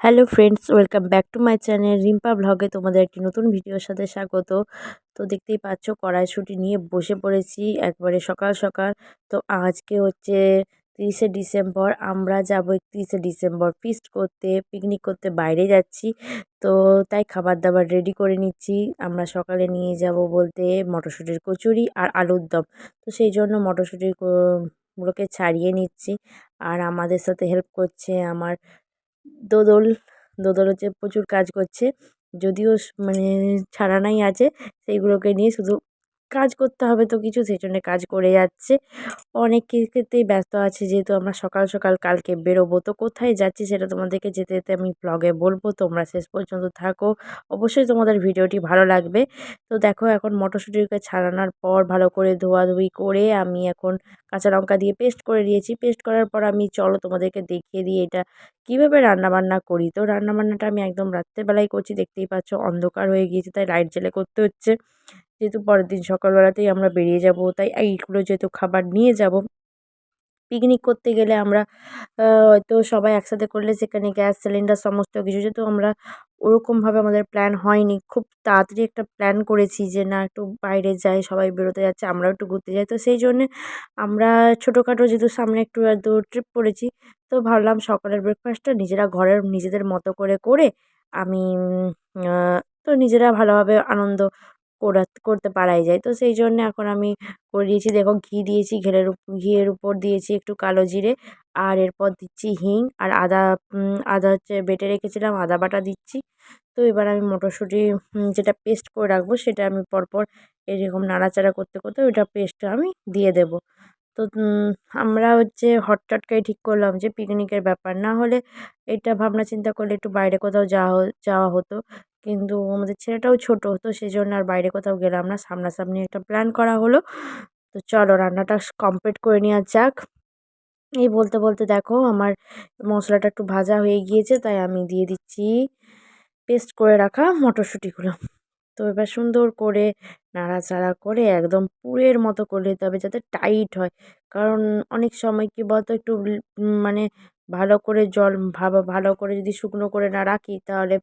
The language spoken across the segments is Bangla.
Hello friends welcome back to my channel Rimpa ব্লগে তোমাদের একটি নতুন ভিডিওর সাথে স্বাগত। তো দেখতেই পাচ্ছ, কড়াইশুটি নিয়ে বসে পড়েছি একবারে সকাল সকাল। তো আজকে হচ্ছে তিরিশে ডিসেম্বর, আমরা যাব একত্রিশে ডিসেম্বর ফিস্ট করতে পিকনিক করতে বাইরে যাচ্ছি। তো তাই খাবার দাবার রেডি করে নিচ্ছি। আমরা সকালে নিয়ে যাব বলতে মটরশুঁটির কচুরি আর আলুর দম। তো সেই জন্য মটরশুঁটির গুলোকে ছাড়িয়ে নিচ্ছি। আর আমাদের সাথে হেল্প করছে আমার দোদল দোদল হচ্ছে প্রচুর কাজ করছে। যদিও মানে ছাড়ানাই আছে সেইগুলোকে নিয়ে শুধু কাজ করতে হবে তো কিছু, সেই জন্যে কাজ করে যাচ্ছে। অনেক ক্ষেত্রেই ব্যস্ত আছে যেহেতু আমরা সকাল সকাল কালকে বেরোবো। তো কোথায় যাচ্ছি সেটা তোমাদেরকে যেতে যেতে আমি ব্লগে বলব। তোমরা শেষ পর্যন্ত থাকো। অবশ্যই তোমাদের ভিডিওটি ভালো লাগবে। তো দেখো এখন মটরশুঁটিকে ছাড়ানোর পর ভালো করে ধোয়াধুয়ি করে আমি এখন কাঁচা লঙ্কা দিয়ে পেস্ট করে দিয়েছি পেস্ট করার পর আমি চলো তোমাদেরকে দেখিয়ে দিই এটা কীভাবে রান্নাবান্না করি। তো রান্নাবান্নাটা আমি একদম রাত্রেবেলায় করছি। দেখতেই পাচ্ছ অন্ধকার হয়ে গিয়েছে, তাই লাইট জ্বেলে করতে হচ্ছে। যেহেতু পরের দিন সকালবেলাতেই আমরা বেরিয়ে যাব, তাই এইগুলো যেহেতু খাবার নিয়ে যাব। পিকনিক করতে গেলে আমরা হয়তো সবাই একসাথে করলে সেখানে গ্যাস সিলিন্ডার সমস্ত কিছু, যেহেতু আমরা ওরকমভাবে আমাদের প্ল্যান হয়নি। খুব তাড়াতাড়ি একটা প্ল্যান করেছি যে, না, একটু বাইরে যাই, সবাই বেরোতে যাচ্ছে, আমরাও একটু ঘুরতে যাই। তো সেই জন্যে আমরা ছোটোখাটো যেহেতু সামনে একটু দু ট্রিপ করেছি, তো ভাবলাম সকালের ব্রেকফাস্টটা নিজেরা ঘরের নিজেদের মতো করে করে আমি তো নিজেরা ভালোভাবে আনন্দ করা করতে পারাই যায়। তো সেই জন্যে এখন আমি করে দিয়েছি দেখো ঘি দিয়েছি, ঘেরের ঘিয়ের উপর দিয়েছি একটু কালো জিরে, আর এরপর দিচ্ছি হিং, আর আদা আদা হচ্ছে বেটে রেখেছিলাম, আদা বাটা দিচ্ছি। তো এবার আমি মটরশুঁটি যেটা পেস্ট করে রাখব, সেটা আমি পরপর এরকম নাড়াচাড়া করতে করতে ওইটা পেস্টটা আমি দিয়ে দেবো। তো আমরা হচ্ছে হঠাৎ ঠিক করলাম যে পিকনিকের ব্যাপার। না হলে এটা ভাবনা চিন্তা করলে একটু বাইরে কোথাও যাওয়া যাওয়া হতো। কিন্তু আমাদের ছেলেটাও ছোটো, তো সেই জন্য আর বাইরে কোথাও গেলাম না। সামনাসামনি একটা প্ল্যান করা হলো। তো চলো রান্নাটা কমপ্লিট করে নেওয়া যাক। এই বলতে বলতে দেখো আমার মশলাটা একটু ভাজা হয়ে গিয়েছে, তাই আমি দিয়ে দিচ্ছি পেস্ট করে রাখা মটরশুঁটিগুলো। তো এবার সুন্দর করে নাড়াচাড়া করে একদম পুরের মতো করে নিতে হবে যাতে টাইট হয়। কারণ অনেক সময় কী বলতো একটু মানে ভালো করে জল ভাবা ভালো করে যদি শুকনো করে না রাখি তাহলে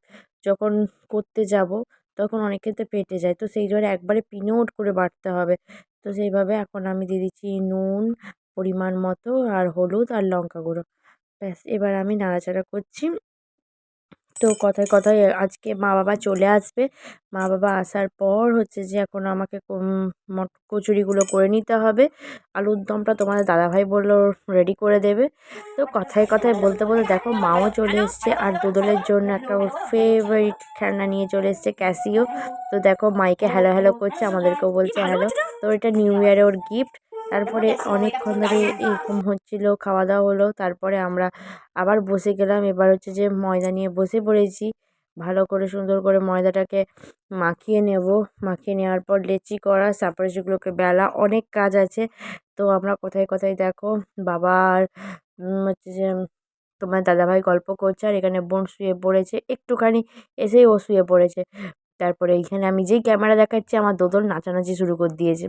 যখন করতে যাব, তখন অনেক ক্ষেত্রে পেটে যায়। তো সেই জন্য একবারে পিনোট করে বাটতে হবে। তো সেইভাবে এখন আমি দিয়ে দিচ্ছি নুন, পরিমাণ মতো, আর হলুদ আর লঙ্কা গুঁড়ো। ব্যাস, এবার আমি নাড়াচাড়া করছি। তো কথায় কথায় আজকে মা বাবা চলে আসবে। মা বাবা আসার পর হচ্ছে যে এখন আমাকে কচুরিগুলো করে নিতে হবে। আলুর দমটা তোমাদের দাদাভাই বলল রেডি করে দেবে। তো কথায় কথায় বলতে বলতে দেখো মাও চলে এসছে আর দুদলের জন্য একটা ওর ফেভারিট খেলনা নিয়ে চলে এসছে ক্যাসিও। তো দেখো মাইকে হ্যালো হ্যালো করছে, আমাদেরকেও বলছে হ্যালো তো এটা নিউ ইয়ারে ওর গিফট তারপরে অনেকক্ষণ ধরে এরকম হচ্ছিল খাওয়া দাওয়া হলো, তারপরে আমরা আবার বসে গেলাম। এবার হচ্ছে যে ময়দা নিয়ে বসে পড়েছি। ভালো করে, সুন্দর করে ময়দাটাকে মাখিয়ে নেব। মাখিয়ে নেওয়ার পর লেচি করা, তারপরে সেগুলোকে বেলা, অনেক কাজ আছে। তো আমরা কোথায় কোথায় দেখো বাবার হচ্ছে যে তোমার দাদাভাই গল্প করছে আর এখানে বোন শুয়ে পড়েছে। একটুখানি এসেই ও শুয়ে পড়েছে। তারপরে এইখানে আমি যেই ক্যামেরা দেখাচ্ছি, আমার দোদল নাচানাচি শুরু করে দিয়েছে।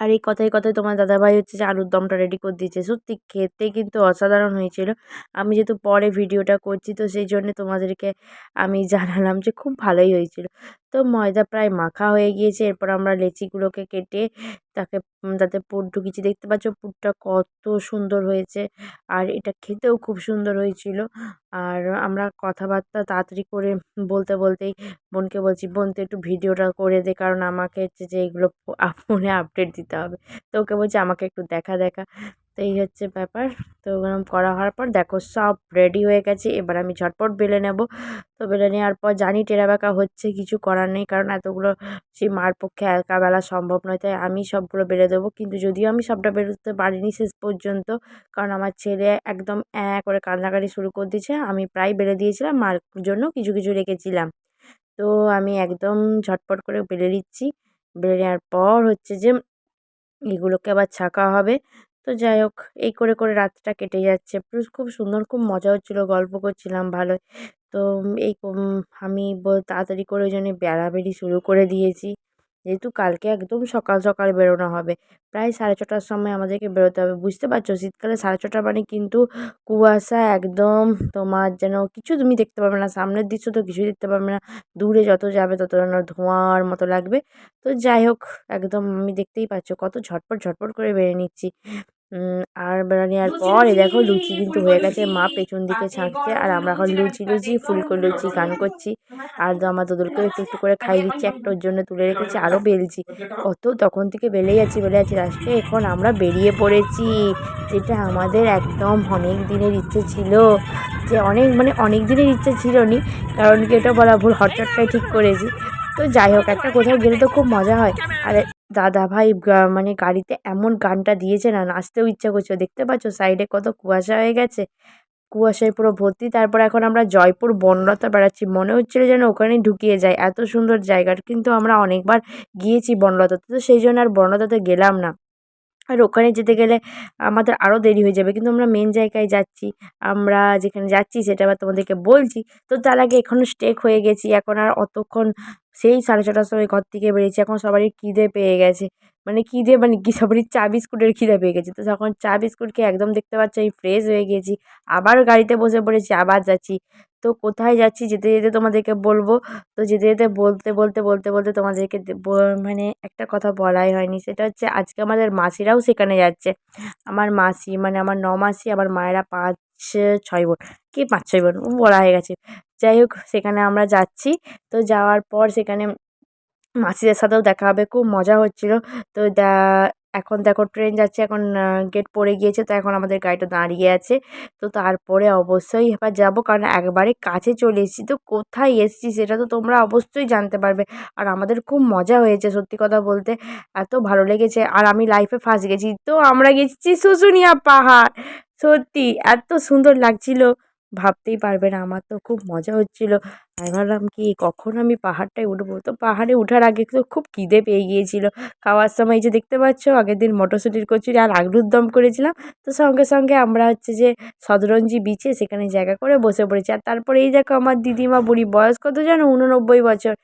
আর এই কথায় কথায় তোমার দাদাভাই হচ্ছে যে আলুর দমটা রেডি করে দিয়েছে। সত্যি খেতে কিন্তু অসাধারণ হয়েছিল। আমি যেহেতু পরে ভিডিওটা করছি, তো সেই জন্য তোমাদেরকে আমি জানালাম যে খুব ভালোই হয়েছিল। তো ময়দা প্রায় মাখা হয়ে গিয়েছে। এরপর আমরা লেচিগুলোকে কেটে তাকে তাতে পুর ঢুকিয়েছি। দেখতে পাচ্ছ পুরটা কত সুন্দর হয়েছে। আর এটা খেতেও খুব সুন্দর হয়েছিল। আর আমরা কথাবার্তা তাড়াতাড়ি করে বলতে বলতেই বোনকে বলছি, বোন তো একটু ভিডিওটা করে দে। কারণ আমাকে হচ্ছে যে এগুলো ফোনে আপডেট দিতে হবে। তো ওকে বলছি, আমাকে একটু দেখা দেখা। তো এই হচ্ছে ব্যাপার। তো ওরকম করা হওয়ার পর দেখো সব রেডি হয়ে গেছে। এবার আমি ঝটপট বেলে নেব। তো বেলে নেওয়ার পর জানি টেরা বেঁকা হচ্ছে, কিছু করার নেই। কারণ এতগুলো সেই মার পক্ষে একা বেলা সম্ভব নয়। তাই আমি সবগুলো বেলে দেবো। কিন্তু যদিও আমি সবটা বেরোতে পারিনি শেষ পর্যন্ত, কারণ আমার ছেলে একদম অ্যাঁ করে কান্নাকাটি শুরু করে দিয়েছে। আমি প্রায় বেলে দিয়েছিলাম। মার জন্য কিছু কিছু রেখেছিলাম। তো আমি একদম ঝটপট করে বেলে নিচ্ছি। বেলে নেওয়ার পর হচ্ছে যে, এগুলোকে আবার ছাকা হবে। তো যাই হোক, এই করে করে রাতটা কেটে যাচ্ছে। খুব সুন্দর, খুব মজা হচ্ছিল, গল্প করছিলাম, ভালোই। তো এই আমি তাড়াতাড়ি করে ওই জন্যে বেড়াবেড়ি শুরু করে দিয়েছি। যেহেতু কালকে একদম সকাল সকাল বেরোনো হবে। প্রায় সাড়ে ছটার সময় আমাদেরকে বেরোতে হবে। বুঝতে পারছ, শীতকালে সাড়ে ছটা মানে কিন্তু কুয়াশা একদম তোমার যেন কিছু তুমি দেখতে পাবে না। সামনের দৃশ্য তো কিছুই দেখতে পাবে না। দূরে যত যাবে তত যেন ধোঁয়ার মতো লাগবে। তো যাই হোক, একদম আমি দেখতেই পাচ্ছ, কত ঝটপট ঝটপট করে বেরিয়ে নিচ্ছি। আর বেড়া নেওয়ার পর এ দেখো লুচি কিন্তু হয়ে গেছে মা পেছন দিকে ছাঁকছে আর আমরা এখন লুচি লুচি ফুলকো লুচি গান করছি। আর আমার দোদলকেও একটু একটু করে খাই দিচ্ছি একটা ওর জন্য তুলে রেখেছি আরও বেলছি। কত তখন থেকে বেলে যাচ্ছি বেলে যাচ্ছি লাস্টে এখন আমরা বেরিয়ে পড়েছি যেটা আমাদের একদম অনেক দিনের ইচ্ছে ছিল। যে অনেক মানে অনেক দিনের ইচ্ছে ছিল নি কারণ কি এটা বলা ভুল হটচটকায় ঠিক করেছি। তো যাই হোক একটা কোথাও গেলে তো খুব মজা হয়। আর দাদা ভাই মানে গাড়িতে এমন গানটা দিয়েছে না, নাচতেও ইচ্ছা করছে। দেখতে পাচ্ছ সাইডে কত কুয়াশা হয়ে গেছে? কুয়াশায় পুরো ভর্তি। তারপর এখন আমরা জয়পুর বনলতা বেড়াচ্ছি। মনে হচ্ছিল যেন ওখানেই ঢুকিয়ে যায়। এত সুন্দর জায়গার, কিন্তু আমরা অনেকবার গিয়েছি বনলতাতে, তো সেই জন্য আর বনলতাতে গেলাম না। আর ওখানে যেতে গেলে আমাদের আরও দেরি হয়ে যাবে, কিন্তু আমরা মেন জায়গায় যাচ্ছি। আমরা যেখানে যাচ্ছি সেটা আবার তোমাদেরকে বলছি। তো তার আগে এখনও স্টেক হয়ে গেছি। এখন আর অতক্ষণ সেই সাড়ে ছটার সময় ঘর থেকে বেরিয়েছি। এখন সবারই খিদে পেয়ে গেছে। মানে খিদে মানে কি? সবারই চা বিস্কুটের খিদে পেয়ে গেছে। তো যখন চা বিস্কুট খেয়ে একদম দেখতে পাচ্ছি আমি ফ্রেশ হয়ে গেছি। আবার গাড়িতে বসে পড়েছি, আবার যাচ্ছি। তো কোথায় যাচ্ছি? যেতে যেতে তোমাদেরকে বলব। তো যেতে যেতে বলতে বলতে বলতে বলতে তোমাদেরকে মানে একটা কথা বলাই হয়নি। সেটা হচ্ছে আজকে আমাদের মাসিরাও সেখানে যাচ্ছে। আমার মাসি মানে আমার ন মাসি আমার মায়েরা পাঁচ ছয় বোন, কি পাঁচ, ছয় বোন বলা হয়ে গেছে। যাই হোক, সেখানে আমরা যাচ্ছি। তো যাওয়ার পর সেখানে মাসিদের সাথেও দেখা হবে, খুব মজা হচ্ছিল। তো দা, এখন দেখো ট্রেন যাচ্ছে, এখন গেট পড়ে গিয়েছে, তো এখন আমাদের গাড়িটা দাঁড়িয়ে আছে। তো তারপরে অবশ্যই এবার যাব, কারণ একবারে কাছে চলে এসেছি। তো কোথায় এসেছি সেটা তো তোমরা অবশ্যই জানতে পারবে। আর আমাদের খুব মজা হয়েছে, সত্যি কথা বলতে। এত ভালো লেগেছে। আর আমি লাইফে ফার্স্ট গেছি। তো আমরা গেছি শুশুনিয়া পাহাড়। সত্যি, এত সুন্দর লাগছিল। ভাবতেই পারবে না, আমার তো খুব মজা হচ্ছিল। আমি ভাবলাম কি, কখন আমি পাহাড়টায় উঠবো? তো পাহাড়ে ওঠার আগে তো খুব খিদে পেয়ে গিয়েছিল। খাওয়ার সময় যে দেখতে পাচ্ছ, আগের দিন মটরশুঁটির কচুরি আর আলুর দম করেছিলাম। তো সঙ্গে সঙ্গে আমরা হচ্ছে যে সদরঞ্জি বিচে সেখানে জায়গা করে বসে পড়েছি। আর তারপরে এই দেখো আমার দিদিমা বুড়ি, বয়স কত জানো উননব্বই বছর।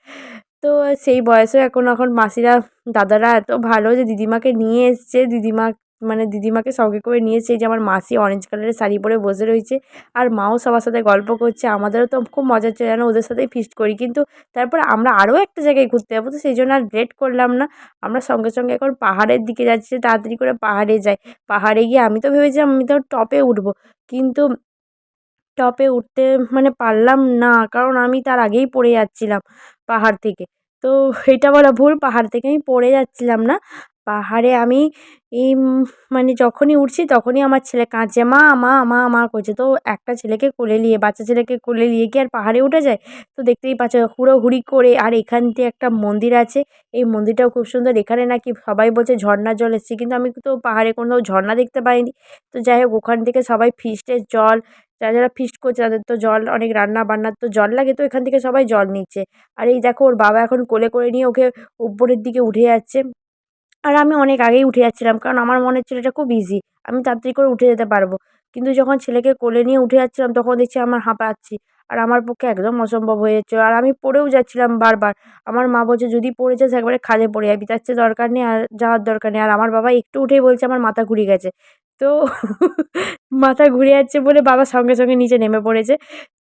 তো সেই বয়সে এখন এখন মাসিরা, দাদারা এত ভালো যে দিদিমাকে নিয়ে এসছে, দিদিমা মানে দিদিমাকে সঙ্গে করে নিয়েছে যে আমার মাসি অরেঞ্জ কালারের শাড়ি পরে বসে রয়েছে আর মাও সবার সাথে গল্প করছে, আমাদেরও তো খুব মজা হচ্ছে যেন ওদের সাথেই ফিস্ট করি। কিন্তু তারপর আমরা আরও একটা জায়গায় ঘুরতে যাব, তো সেই জন্য আর লেট করলাম না। আমরা সঙ্গে সঙ্গে এখন পাহাড়ের দিকে যাচ্ছি তাড়াতাড়ি করে পাহাড়ে যাই। পাহাড়ে গিয়ে আমি তো ভেবেছিলাম আমি তো টপে উঠবো, কিন্তু টপে উঠতে মানে পারলাম না, কারণ আমি তার আগেই পড়ে যাচ্ছিলাম পাহাড় থেকে। তো এটা বলা ভুল, পাহাড় থেকে আমি পড়ে যাচ্ছিলাম না। পাহাড়ে আমি মানে যখনই উঠছি তখনই আমার ছেলে কাঁদছে, মা মা মা মা করছে। তো একটা ছেলেকে কোলে নিয়ে, বাচ্চা ছেলেকে কোলে নিয়ে কি আর পাহাড়ে উঠা যায়? তো দেখতেই পাচ্ছ হুড়োহুড়ি করে আর এখান দিয়ে একটা মন্দির আছে। এই মন্দিরটাও খুব সুন্দর। এখানে নাকি সবাই বলছে ঝর্নার জল এসছে। কিন্তু আমি তো পাহাড়ে কোনো ঝর্না দেখতে পাইনি। তো যাই হোক, ওখান থেকে সবাই ফিস্টের জল, যারা যারা ফিস্ট করছে তাদের তো জল, অনেক রান্না বান্নার তো জল লাগে। তো এখান থেকে সবাই জল নিচ্ছে। আর এই দেখো, ওর বাবা এখন কোলে করে নিয়ে ওকে উপরের দিকে উঠে যাচ্ছে। আর আমি অনেক আগেই উঠে যাচ্ছিলাম, কারণ আমার মনে হচ্ছিল এটা খুব ইজি আমি তাড়াতাড়ি করে উঠে যেতে পারব। কিন্তু যখন ছেলেকে কোলে নিয়ে উঠে যাচ্ছিলাম, তখন দেখছি আমার হাঁপাচ্ছি আর আমার পক্ষে একদম অসম্ভব হয়ে যাচ্ছিল আর আমি পড়েও যাচ্ছিলাম বারবার। আমার মা বলছে, যদি পড়ে যাস, একবারে খাদে পড়ে যাবি। তার চেয়ে দরকার নেই আর যাওয়ার দরকার নেই। আর আমার বাবা একটু উঠেই বলছে, আমার মাথা ঘুরে গেছে। তো মাথা ঘুরে যাচ্ছে বলে বাবা সঙ্গে সঙ্গে নিচে নেমে পড়েছে।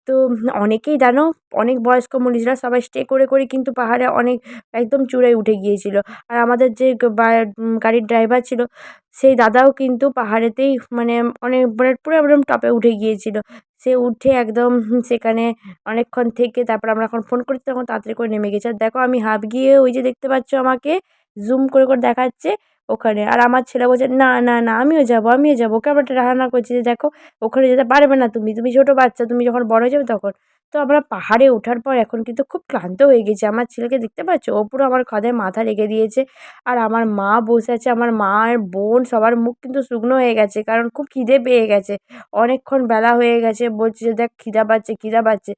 তো অনেকেই জানো, অনেক বয়স্ক মনীষীরা সবাই স্টে করে করে কিন্তু পাহাড়ে অনেক একদম চূড়ায় উঠে গিয়েছিল। আর আমাদের যে গাড়ির ড্রাইভার ছিল, সেই দাদাও কিন্তু পাহাড়েতেই মানে অনেক মানে পুরো একদম টপে উঠে গিয়েছিল। সে উঠে একদম সেখানে অনেকক্ষণ থেকে তারপর আমরা এখন ফোন করছি তখন তাড়াতাড়ি করে নেমে গেছে। আর দেখো, আমি হাফ গিয়ে ওই যে দেখতে পাচ্ছ আমাকে জুম করে করে দেখাচ্ছে। ওখানে। আর আমার ছেলে বলছে, না না না, আমিও যাব আমিও যাব। ক্যামেরাটা রান্না করছি যে, দেখো, ওখানে যেতে পারবে না তুমি। তুমি ছোটো বাচ্চা, তুমি যখন বড় যাবে তখন। তো আমরা পাহাড়ে ওঠার পর এখন কিন্তু খুব ক্লান্ত হয়ে গেছি। আমার ছেলেকে দেখতে পাচ্ছ? ও পুরো আমার কাঁধে মাথা রেখে দিয়েছে। আর আমার মা বসে আছে, আমার মার বোন, সবার মুখ কিন্তু শুকনো হয়ে গেছে, কারণ খুব খিদে পেয়ে গেছে। অনেকক্ষণ বেলা হয়ে গেছে, বলছে যে, দেখ, খিদা পাচ্ছে খিদা পাচ্ছে।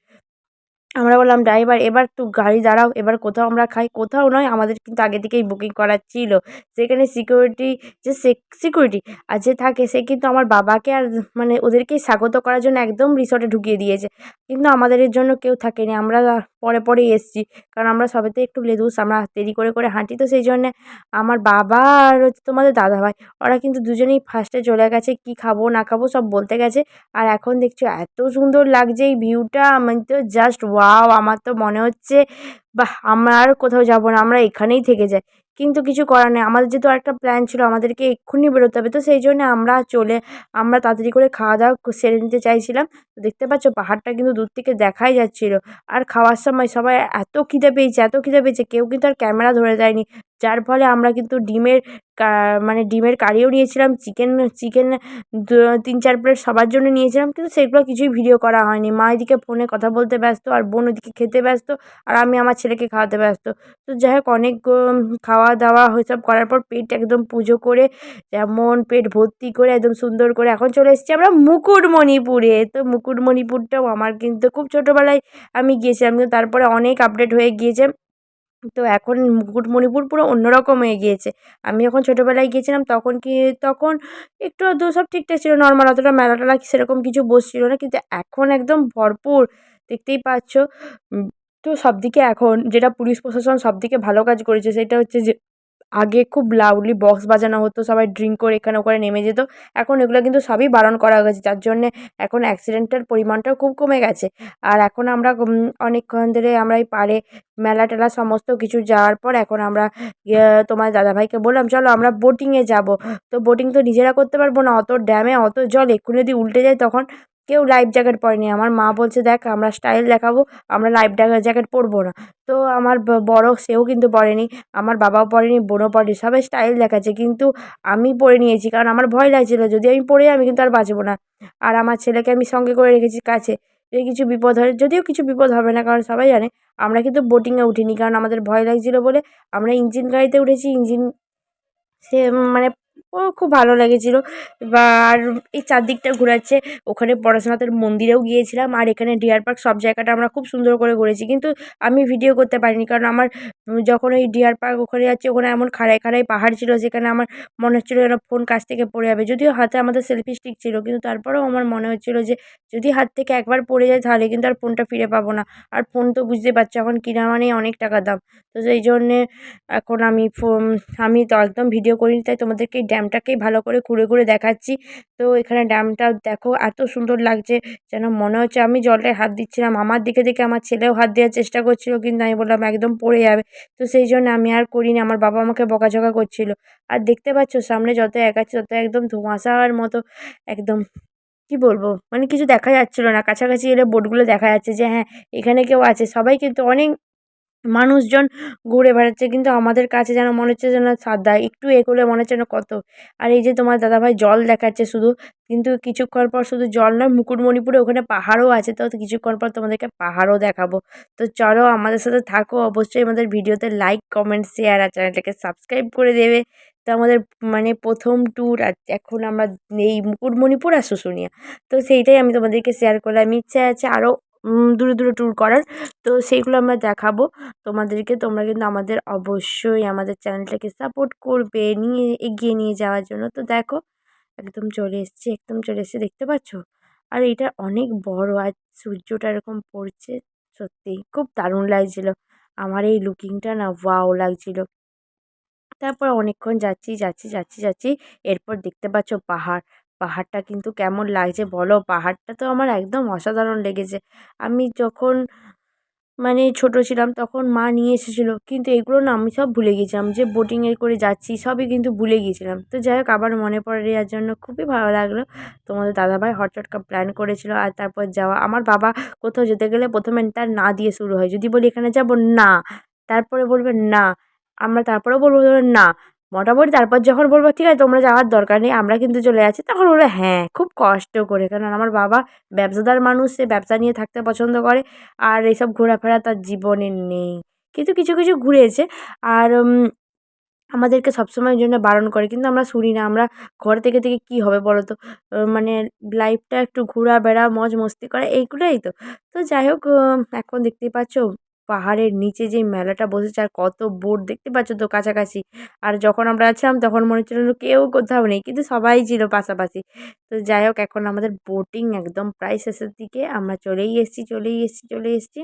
আমরা বললাম, ড্রাইভার, এবার একটু গাড়ি দাঁড়াও, এবার কোথাও আমরা খাই। কোথাও নয়, আমাদের কিন্তু আগে থেকেই বুকিং করা ছিল। সেখানে সিকিউরিটি যে সিকিউরিটি আর যে থাকে, সে কিন্তু আমার বাবাকে আর মানে ওদেরকেই স্বাগত করার জন্য একদম রিসর্টে ঢুকিয়ে দিয়েছে। কিন্তু আমাদের জন্য কেউ থাকেনি। আমরা পরে পরেই এসেছি। কারণ আমরা সবেতেই একটু লেদুস, আমরা দেরি করে করে হাঁটি, তো সেই জন্যে আমার বাবা আর হচ্ছে তোমাদের দাদাভাই, ওরা কিন্তু দুজনেই ফার্স্টে চলে গেছে। কী খাব, না খাব সব বলতে গেছে। আর এখন দেখছ, এত সুন্দর লাগছে এই ভিউটা আমি তো জাস্ট ওয়াও আমার তো মনে হচ্ছে, বাহ, আমরা আর কোথাও যাব না, আমরা এখানেই থেকে যাই। কিন্তু কিছু করার নেই, আমাদের যেহেতু আরেকটা প্ল্যান ছিল, আমাদেরকে এক্ষুনি বেরোতে হবে, তো সেই জন্য আমরা চলে, আমরা তাড়াতাড়ি করে খাওয়া দাওয়া সেরে নিতে চাইছিলাম। তো দেখতে পাচ্ছ, পাহাড়টা কিন্তু দূর থেকে দেখাই যাচ্ছিল। আর খাওয়ার সময় সবাই এত খিদে পেয়েছে, এত খিদে পেয়েছে, কেউ কিন্তু আর ক্যামেরা ধরে দেয়নি যার ফলে আমরা কিন্তু ডিমের মানে ডিমের কারিও নিয়েছিলাম, চিকেন চিকেন তিন, চার প্লেট সবার জন্য নিয়েছিলাম, কিন্তু সেগুলো কিছুই ভিডিও করা হয়নি। মা এদিকে ফোনে কথা বলতে ব্যস্ত আর বোন ওদিকে খেতে ব্যস্ত আর আমি আমার ছেলেকে খাওয়াতে ব্যস্ত। তো যাই হোক, অনেক খাওয়া দাওয়া ওইসব করার পর পেট একদম পুজো করে, যেমন পেট ভর্তি করে একদম সুন্দর করে এখন চলে এসেছি আমরা মুকুটমণিপুরে। তো মুকুটমণিপুরটাও আমার কিন্তু খুব ছোটোবেলায় আমি গিয়েছিলাম, কিন্তু তারপরে অনেক আপডেট হয়ে গিয়েছে। তো এখন মুকুটমণিপুর পুরো অন্যরকম হয়ে গিয়েছে। আমি যখন ছোটোবেলায় গিয়েছিলাম তখন কি, তখন একটু আধটু সব ঠিকঠাক ছিল নর্মাল অতটা মেলা টেলা সেরকম কিছু বসছিল না, কিন্তু এখন একদম ভরপুর, দেখতেই পাচ্ছ। তো সব দিকে এখন যেটা পুলিশ প্রশাসন সব ভালো কাজ করেছে সেটা হচ্ছে যে আগে খুব লাউডলি বক্স বাজানো হতো, সবাই ড্রিঙ্ক করে এখানে ওখানে নেমে যেত। এখন এগুলো কিন্তু সবই বারণ করা হয়েছে যার জন্যে এখন অ্যাক্সিডেন্টের পরিমাণটাও খুব কমে গেছে। আর এখন আমরা অনেকক্ষণ ধরে আমরা এই পাড়ে মেলা টেলা সমস্ত কিছু যাওয়ার পর এখন আমরা তোমার দাদাভাইকে বললাম, চলো আমরা বোটিংয়ে যাব। তো বোটিং তো নিজেরা করতে পারব না, অত ড্যামে অত জল এক্ষুনি যদি উল্টে যায় তখন কেউ লাইফ জ্যাকেট পরেনি। আমার মা বলছে, দেখ, আমরা স্টাইল দেখাবো, আমরা লাইফ জ্যাকেট পরবো না। তো আমার বড় সেও কিন্তু পরেনি, আমার বাবাও পরেনি, বোনও পরেনি, সবাই স্টাইল দেখাচ্ছে। কিন্তু আমি পরে নিয়েছি, কারণ আমার ভয় লাগছিল, যদি আমি পরে আমি কিন্তু আর বাঁচবো না। আর আমার ছেলেকে আমি সঙ্গে করে রেখেছি কাছে যদি কিছু বিপদ হয় যদিও কিছু বিপদ হবে না, কারণ সবাই জানে, আমরা কিন্তু বোটিংয়ে উঠিনি, কারণ আমাদের ভয় লাগছিল বলে আমরা ইঞ্জিন গাড়িতে উঠেছি ইঞ্জিন সে মানে ও খুব ভালো লেগেছিলো। আর এই চারদিকটা ঘোরাচ্ছে। ওখানে পড়াশোনাতের মন্দিরেও গিয়েছিলাম। আর এখানে ডিয়ার পার্ক সব জায়গাটা আমরা খুব সুন্দর করে ঘুরেছি। কিন্তু আমি ভিডিও করতে পারিনি। কারণ আমার যখন ওই ডিয়ার পার্ক ওখানে যাচ্ছি, ওখানে এমন খাড়াই খাড়াই পাহাড় ছিল, যেখানে আমার মনে হচ্ছিল যেন ফোন কাছ থেকে পড়ে যাবে। যদিও হাতে আমাদের সেলফি স্টিক ছিল, কিন্তু তারপরেও আমার মনে হচ্ছিল যে, যদি হাত থেকে একবার পড়ে যায়, তাহলে কিন্তু আর ফোনটা ফিরে পাবো না। আর ফোন তো বুঝতে পারছ, এখন কিনা মানেই অনেক টাকা দাম। তো সেই জন্যে এখন আমি ফোন, আমি তো একদম ভিডিও করিনি, তাই তোমাদেরকে ড্যামটাকেই ভালো করে ঘুরে ঘুরে দেখাচ্ছি। তো এখানে ড্যামটা দেখো এত সুন্দর লাগছে, যেন মনে হচ্ছে আমি জলটায় হাত দিচ্ছিলাম। আমার দিকে দেখে আমার ছেলেও হাত দেওয়ার চেষ্টা করছিল, কিন্তু আমি বললাম একদম পড়ে যাবে। তো সেই জন্য আমি আর করিনি, আমার বাবা আমাকে বকাঝকা করছিল। আর দেখতে পাচ্ছ সামনে যত এগাচ্ছে তত একদম ধোঁয়াশার মতো, একদম কি বলব? মানে কিছু দেখা যাচ্ছিল না। কাছাকাছি এলে বোটগুলো দেখা যাচ্ছে যে হ্যাঁ এখানে কেউ আছে। সবাই কিন্তু অনেক মানুষজন ঘুরে বেড়াচ্ছে, কিন্তু আমাদের কাছে যেন মনে হচ্ছে যেন সাদা, একটু এগোলে মনে হচ্ছে যেন কত। আর এই যে তোমার দাদাভাই জল দেখাচ্ছে শুধু, কিন্তু কিছুক্ষণ পর শুধু জল নয় মুকুটমণিপুরে ওখানে পাহাড়ও আছে, তো কিছুক্ষণ পর তোমাদেরকে পাহাড়ও দেখাবো। তো চলো আমাদের সাথে থাকো, অবশ্যই আমাদের ভিডিওতে লাইক কমেন্ট শেয়ার আর চ্যানেলটাকে সাবস্ক্রাইব করে দেবে। তো আমাদের মানে প্রথম ট্যুর আর এখন আমরা এই মুকুটমণিপুর আর শুশুনিয়া। তো সেইটাই আমি তোমাদেরকে শেয়ার করলাম। ইচ্ছা আছে আরও দূরে দূরে ট্যুর করার। তো সেইগুলো আমরা দেখাবো তোমাদেরকে। তোমরা কিন্তু আমাদের অবশ্যই আমাদের চ্যানেলটাকে সাপোর্ট করবে নিয়ে এগিয়ে নিয়ে যাওয়ার জন্য। তো দেখো, একদম চলে এসছে, একদম চলে এসছে। দেখতে পাচ্ছ? আর এটা অনেক বড় আর সূর্যটা এরকম পড়ছে। সত্যি খুব দারুণ লাগছিল। আমার এই লুকিংটা না ওয়াও লাগছিল। তারপর অনেকক্ষণ যাচ্ছি যাচ্ছি যাচ্ছি যাচ্ছি। এরপর দেখতে পাচ্ছ পাহাড়। পাহাড়টা কিন্তু কেমন লাগছে বলো? পাহাড়টা তো আমার একদম অসাধারণ লেগেছে। আমি যখন মানে ছোট ছিলাম তখন মা নিয়ে এসেছিল। কিন্তু এগুলো না আমি সব ভুলে গিয়েছিলাম যে বোটিংয়ে করে যাচ্ছি সবই কিন্তু ভুলে গিয়েছিলাম তো যাই হোক, আবার মনে পড়ে দেওয়ার জন্য খুবই ভালো লাগল। তোমাদের দাদাভাই হটচটকা প্ল্যান করেছিল আর তারপর যাওয়া। আমার বাবা কোথাও যেতে গেলে প্রথমে তার না দিয়ে শুরু হয়। যদি বলি এখানে যাব না, তারপরে বলবে না। আমরা তারপরেও বলব না। মোটামুটি তারপর যখন বলব, ঠিক আছে, তোমরা যাওয়ার দরকার নেই, আমরা কিন্তু চলে যাচ্ছি, তখন বলবে হ্যাঁ খুব কষ্ট করে। কারণ আমার বাবা ব্যবসাদার মানুষ, সে ব্যবসা নিয়ে থাকতে পছন্দ করে। আর এইসব ঘোরাফেরা তার জীবনে নেই। কিন্তু কিছু কিছু ঘুরেছে। আর আমাদেরকে সবসময়ের জন্য বারণ করে। কিন্তু আমরা শুনি না, আমরা ঘর থেকে থেকে কী হবে বলো তো মানে লাইফটা একটু ঘোরা বেড়া মজ মস্তি করা, এইগুলোই তো। তো যাই হোক এখন দেখতেই পাচ্ছ পাহাড়ের নিচে যে মেলাটা বসেছে আর কত বোট দেখতে পাচ্ছ তো কাছাকাছি। আর যখন আমরা ছিলাম তখন মনে হচ্ছিল কেউ কোথাও নেই, কিন্তু সবাই ছিল পাশাপাশি। তো যাই হোক, এখন আমাদের বোটিং একদম প্রায় শেষের দিকে। আমরা চলেই এসেছি চলেই এসেছি চলে এসেছি।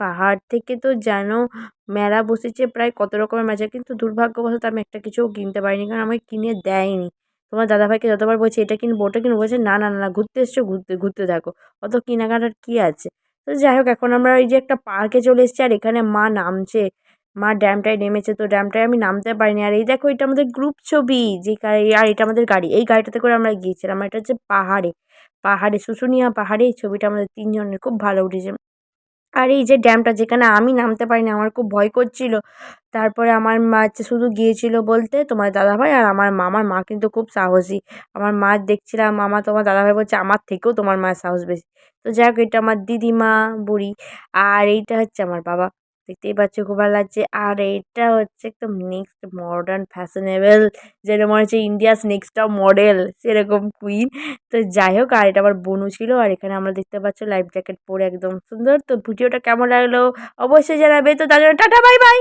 পাহাড় থেকে তো যেন মেলা বসেছে প্রায় কত রকমের মাছ কিন্তু দুর্ভাগ্যবশত আমি একটা কিছুও কিনতে পারিনি, কারণ আমাকে কিনে দেয়নি। তোমার দাদাভাইকে যতবার বলছি, এটা কিনবো, ওটা কিনবো, বলছে, না না না ঘুরতে এসছো, ঘুরতে ঘুরতে থাকো অত কেনাকাটার কী আছে? তো যাই হোক, এখন আমরা এই যে একটা পার্কে চলে এসেছি আর এখানে মা নামছে। মা ড্যামটায় নেমেছে, তো ড্যামটায় আমি নামতে পারিনি। আর এই দেখো, এটা আমাদের গ্রুপ ছবি, যে আর এটা আমাদের গাড়ি। এই গাড়িটাতে করে আমরা গিয়েছিলাম। এটা হচ্ছে পাহাড়ে। পাহাড়ে, শুশুনিয়া পাহাড়ে এই ছবিটা আমাদের তিনজনের খুব ভালো উঠেছে। আর এই যে ড্যামটা যেখানে আমি নামতে পারিনি, আমার খুব ভয় করছিল। তারপরে আমার মা শুধু গিয়েছিল বলতে তোমার দাদাভাই আর আমার মামার মা কিন্তু খুব সাহসী। আমার মা দেখছিলাম, মামা তোমার দাদাভাই বলছে, আমার থেকেও তোমার মায়ের সাহস বেশি। তো যাই হোক, এটা আমার দিদিমা, বুড়ি। আর এইটা হচ্ছে আমার বাবা। দেখতেই পাচ্ছ খুব ভালো লাগছে আর এটা হচ্ছে একদম নেক্সট মডার্ন ফ্যাশনেবল যেটা মনে হচ্ছে ইন্ডিয়াস নেক্সট মডেল সেরকম কুইন তো যাই হোক, আর এটা আমার বনু ছিল, আর এখানে আমরা দেখতে পাচ্ছ লাইফ জ্যাকেট পরে একদম সুন্দর। তো ভিডিওটা কেমন লাগল অবশ্যই জানাবে। তো তার জন্য টাটা বাই বাই